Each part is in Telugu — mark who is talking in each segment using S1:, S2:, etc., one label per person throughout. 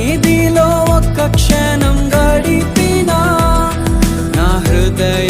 S1: సన్నిధిలో ఒక్క క్షణం గడిపినా నా హృదయ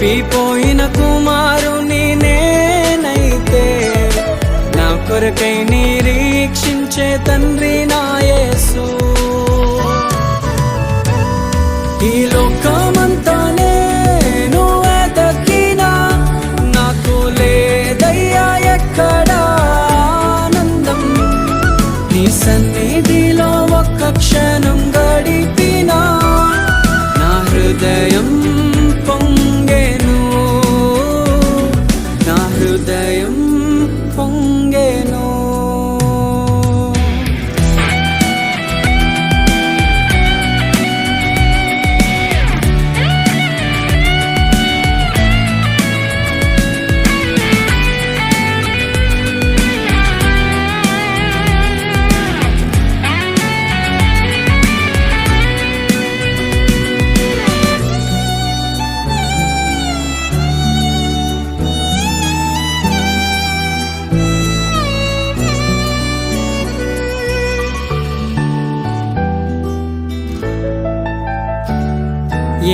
S1: తప్పిపోయిన కుమారుని నేనైతే నా కొరకై నిరీక్షించే తండ్రి నాయసు ఈ లోకమంతా నేను దక్కినా నాకు లేదయ్యా ఎక్కడా ఆనందం. నీ సన్నిధిలో ఒక్క క్షణం